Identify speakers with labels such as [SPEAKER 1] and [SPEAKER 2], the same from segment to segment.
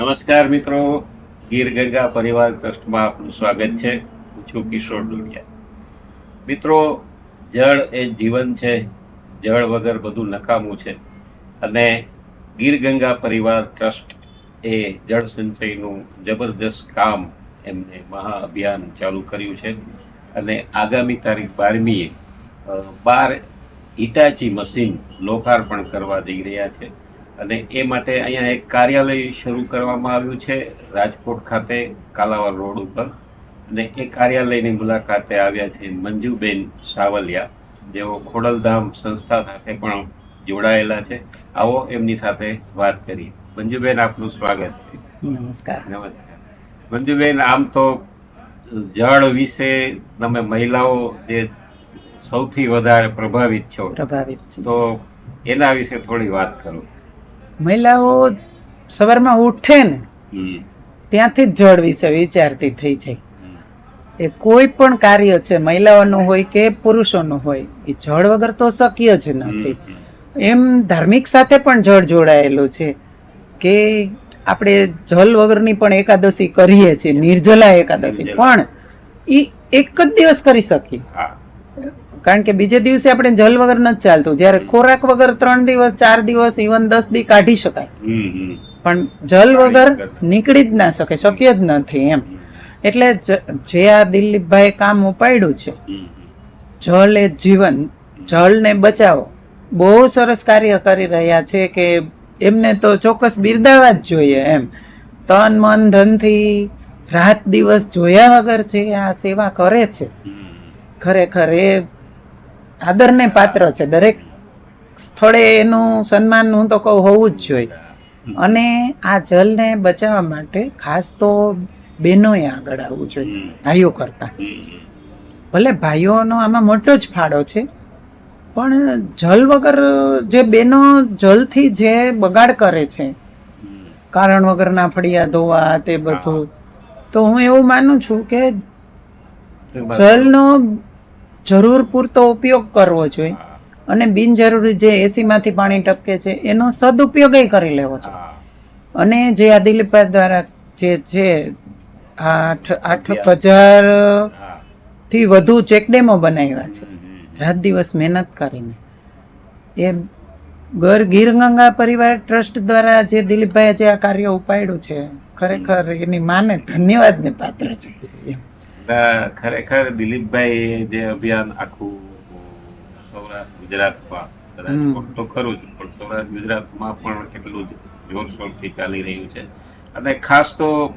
[SPEAKER 1] નમસ્કાર મિત્રો. ગીર ગંગા પરિવાર ટ્રસ્ટમાં આપનું સ્વાગત છે. હું છું કિશોર ડોડિયા. મિત્રો, જળ એ જીવન છે. જળ વગર બધું નકામું છે. અને ગીર ગંગા પરિવાર ટ્રસ્ટ એ જળ સંચયનું જબરદસ્ત કામ એમને મહાઅભિયાન ચાલુ કર્યું છે. અને આગામી તારીખ બારમીએ બાર હિટાચી મશીન લોકાર્પણ કરવા જઈ રહ્યા છે. અને એ માટે અહીંયા એક કાર્યાલય શરૂ કરવામાં આવ્યું છે રાજકોટ ખાતે કાલાવાડ રોડ ઉપર. અને એ કાર્યાલયની મુલાકાતે આવ્યા છે મંજુબેન સાવલિયા. જેઓ ખોડલધામ સંસ્થા સાથે પણ જોડાયેલા છે. આવો એમની સાથે વાત કરીએ. મંજુબેન આપનું સ્વાગત છે.
[SPEAKER 2] નમસ્કાર.
[SPEAKER 1] નમસ્કાર. મંજુબેન આમ તો જળ વિશે તમે મહિલાઓ જે સૌથી વધારે પ્રભાવિત છો.
[SPEAKER 2] પ્રભાવિત
[SPEAKER 1] તો એના વિશે થોડી વાત કરો.
[SPEAKER 2] મહિલાઓ સવારમાં ઉઠે ને ત્યાંથી જ જળ વિશે વિચારતી થઈ જાય. એ કોઈ પણ કાર્ય છે મહિલાઓનું હોય કે પુરુષોનું હોય એ જળ વગર તો શક્ય જ નથી. એમ ધાર્મિક સાથે પણ જળ જોડાયેલું છે કે આપણે જલ વગરની પણ એકાદશી કરીએ છીએ નિર્જલા એકાદશી. પણ એ એક જ દિવસ કરી શકીએ. કારણ કે બીજે દિવસે આપણે જલ વગર નથી ચાલતું. જ્યારે ખોરાક વગર ત્રણ દિવસ ચાર દિવસ ઇવન દસ દી કાઢી શકાય. પણ જલ વગર નીકળી જ ના શકે શક્ય જ નથી એમ. એટલે જ- આ દિલીપભાઈ કામ ઉપાડ્યું છે જળ એ જીવન જળને બચાવો. બહુ સરસ કાર્ય કરી રહ્યા છે કે એમને તો ચોક્કસ બિરદાવા જ જોઈએ એમ. તન મન ધનથી રાત દિવસ જોયા વગર જે આ સેવા કરે છે ખરેખર એ આદરને પાત્ર છે. દરેક સ્થળે એનું સન્માન હું તો કહું હોવું જ જોઈએ. અને આ જલને બચાવવા માટે ખાસ તો બહેનોએ આગળ આવવું જોઈએ ભાઈઓ કરતાં. ભલે ભાઈઓનો આમાં મોટો જ ફાળો છે પણ જલ વગર જે બહેનો જલથી જે બગાડ કરે છે કારણ વગરના ફળિયા ધોવા તે બધું તો હું એવું માનું છું કે જલનો જરૂર પૂરતો ઉપયોગ કરવો જોઈએ. અને બિનજરૂરી જે એસીમાંથી પાણી ટપકે છે એનો સદુપયોગ કરી લેવો છે અને જે આ દિલીપભાઈ દ્વારા જે છે આઠ આઠ હજારથી વધુ ચેકડેમો બનાવ્યા છે. રાત દિવસ મહેનત કરીને. એ ગર ગીર ગંગા પરિવાર ટ્રસ્ટ દ્વારા જે દિલીપભાઈએ જે આ કાર્ય ઉપાડ્યું છે ખરેખર એની માને ધન્યવાદને પાત્ર છે.
[SPEAKER 1] ના, ખરેખર દિલીપભાઈ જે અભિયાન આખું સૌરાષ્ટ્ર ગુજરાતમાં રાજકોટ તો ખરું જ પણ સૌરાષ્ટ્ર ગુજરાતમાં પણ કેટલું જોરશોરથી ચાલી રહ્યું છે. અને ખાસ તો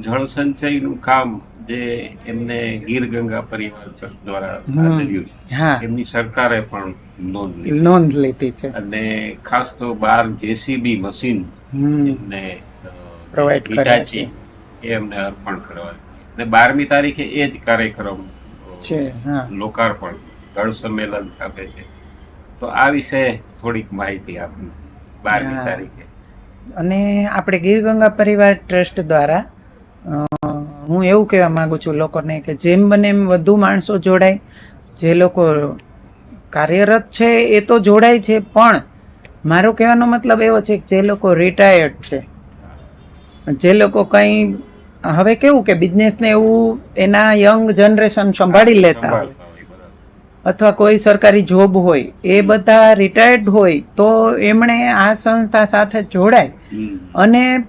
[SPEAKER 1] જળ સંચયનું કામ જે એમને ગીર ગંગા પરિવાર ટ્રસ્ટ દ્વારા. છે એમની સરકારે પણ નોંધ લીધી
[SPEAKER 2] નોંધ લીધી છે.
[SPEAKER 1] અને ખાસ તો બાર જેસીબી મશીન એમને
[SPEAKER 2] પ્રોવાઈડ કર્યા
[SPEAKER 1] છે. એ એમને અર્પણ કરવા અને બારમી તારીખે એ જ કાર્યક્રમ
[SPEAKER 2] છે હા.
[SPEAKER 1] લોકાર્પણ જળ સંમેલન સાથે છે. તો આ વિશે થોડીક માહિતી આપી બારમી તારીખે.
[SPEAKER 2] અને આપણે ગીર ગંગા પરિવાર ટ્રસ્ટ દ્વારા હું એવું કહેવા માગું છું લોકોને કે જેમ બને એમ વધુ માણસો જોડાય. જે લોકો કાર્યરત છે એ તો જોડાય છે પણ મારો કહેવાનો મતલબ એવો છે કે જે લોકો રિટાયર્ડ છે. જે લોકો કંઈ હવે કેવું કે બિઝનેસને એવું એના યંગ જનરેશન સંભાળી લેતા. હોય. અથવા કોઈ સરકારી જોબ હોય એ બધા રિટાયર્ડ હોય તો એમણે આ સંસ્થા સાથે જોડાય. અને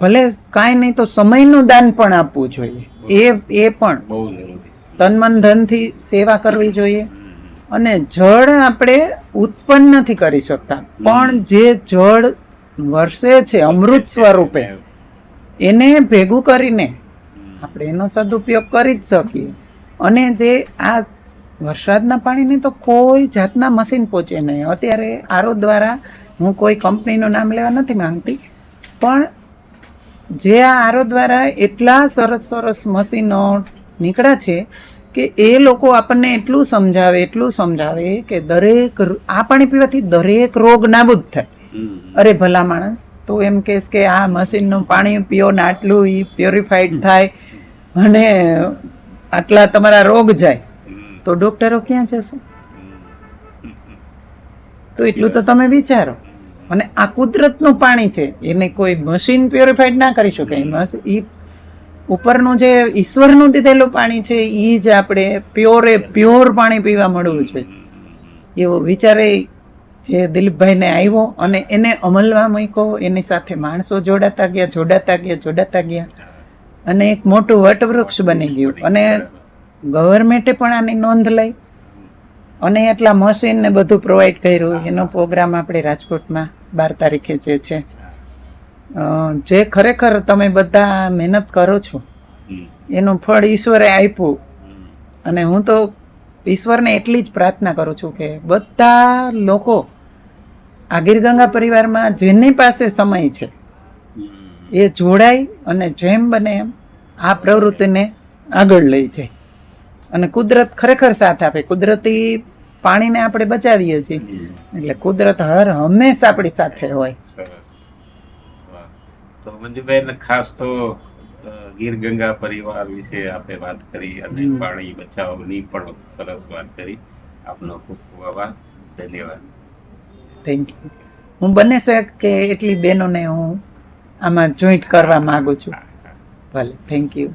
[SPEAKER 2] ભલે કાંઈ નહીં તો સમયનું દાન પણ આપવું જોઈએ. એ એ પણ. તન મન ધનથી સેવા કરવી જોઈએ. અને જળ આપણે ઉત્પન્ન નથી કરી શકતા. પણ જે જળ વર્ષે છે અમૃત સ્વરૂપે એને ભેગું કરીને આપણે એનો સદુપયોગ કરી જ શકીએ અને જે આ વરસાદના પાણીની તો કોઈ જાતના મશીન પહોંચે નહીં અત્યારે આરો દ્વારા હું કોઈ કંપનીનું નામ લેવા નથી માંગતી, પણ જે આ આરો દ્વારા એટલા સરસ સરસ મશીનો નીકળ્યા છે કે એ લોકો આપણને એટલું સમજાવે એટલું સમજાવે કે દરેક આ પાણી પીવાથી દરેક રોગ નાબૂદ થાય. અરે ભલા માણસ તું એમ કહેશ કે આ મશીનનું પાણી પીઓ ને આટલું એ પ્યોરિફાઈડ થાય અને આટલા તમારા રોગ જાય તો ડોક્ટરો ક્યાં જશે? તો એટલું તો તમે વિચારો. અને આ કુદરતનું પાણી છે એને કોઈ મશીન પ્યોરિફાઈડ ના કરી શકે. એ ઉપરનું જે ઈશ્વરનું દીધેલું પાણી છે એ જ આપણે પ્યોરે પ્યોર પાણી પીવા મળવું જોઈએ. એવો વિચારે જે દિલીપભાઈને આવ્યો અને એને અમલમાં મૂક્યો એની સાથે માણસો જોડાતા ગયા જોડાતા ગયા જોડાતા ગયા. અને એક મોટું વટવૃક્ષ બની ગયું. અને ગવર્મેન્ટે પણ આની નોંધ લઈ અને એટલા મશીન ને બધું પ્રોવાઈડ કર્યું. એનો પ્રોગ્રામ આપણે રાજકોટમાં બાર તારીખે જે છે. જે ખરેખર તમે બધા મહેનત કરો છો એનું ફળ ઈશ્વરે આપ્યું. અને હું તો ઈશ્વરને એટલી જ પ્રાર્થના કરું છું કે બધા લોકો આ ગીરગંગા પરિવારમાં જેની પાસે સમય છે, એ જોડાય અને જેમ બને એમ આ પ્રવૃત્તિને આગળ લઈ જાય. અને કુદરત ખરેખર સાથ આપે. કુદરતી પાણીને આપણે બચાવીએ છીએ. એટલે કુદરત હર હંમેશા આપણી સાથે હોય.
[SPEAKER 1] તો મંજુબેન ખાસ તો ગીર ગંગા પરિવાર વિશે આપણે વાત કરી અને. પાણી બચાવવાની પણ સરસ વાત કરી. આપનો ખૂબ ખૂબ આભાર. ધન્યવાદ.
[SPEAKER 2] થેન્ક યુ હું બને શકે એટલી બહેનોને હું આમાં જોઈન્ટ કરવા માગું છું. ભલે. Thank you.